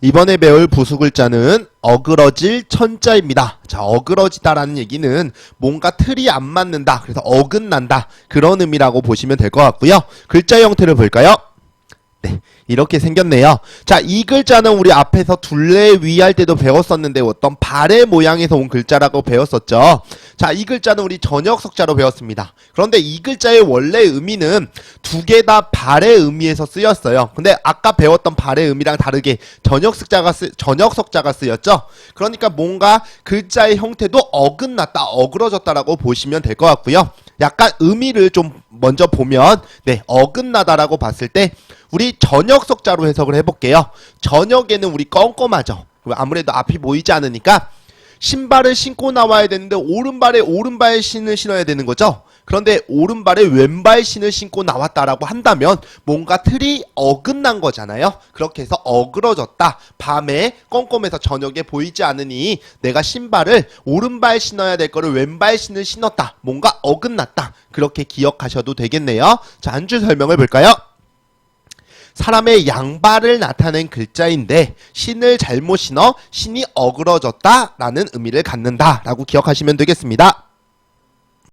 이번에 배울 부수글자는 어그러질 천자입니다. 자, 어그러지다라는 얘기는 뭔가 틀이 안 맞는다. 그래서 어긋난다. 그런 의미라고 보시면 될 것 같고요. 글자 형태를 볼까요? 네, 이렇게 생겼네요. 자, 이 글자는 우리 앞에서 둘레 위할 때도 배웠었는데 어떤 발의 모양에서 온 글자라고 배웠었죠. 자, 이 글자는 우리 전역 석자로 배웠습니다. 그런데 이 글자의 원래 의미는 두 개 다 발의 의미에서 쓰였어요. 근데 아까 배웠던 발의 의미랑 다르게 전역 석자가 쓰, 전역 석자가 쓰였죠. 그러니까 뭔가 글자의 형태도 어긋났다, 어그러졌다라고 보시면 될 것 같고요. 약간 의미를 좀 먼저 보면 네, 어긋나다라고 봤을 때 우리 저녁석자로 해석을 해볼게요. 저녁에는 우리 껌껌하죠. 아무래도 앞이 보이지 않으니까 신발을 신고 나와야 되는데 오른발에 오른발 신을 신어야 되는 거죠. 그런데 오른발에 왼발 신을 신고 나왔다라고 한다면 뭔가 틀이 어긋난 거잖아요. 그렇게 해서 어그러졌다. 밤에 껌껌해서 저녁에 보이지 않으니 내가 신발을 오른발 신어야 될 거를 왼발 신을 신었다. 뭔가 어긋났다. 그렇게 기억하셔도 되겠네요. 자, 한 줄 설명을 볼까요? 사람의 양발을 나타낸 글자인데 신을 잘못 신어 신이 어그러졌다라는 의미를 갖는다라고 기억하시면 되겠습니다.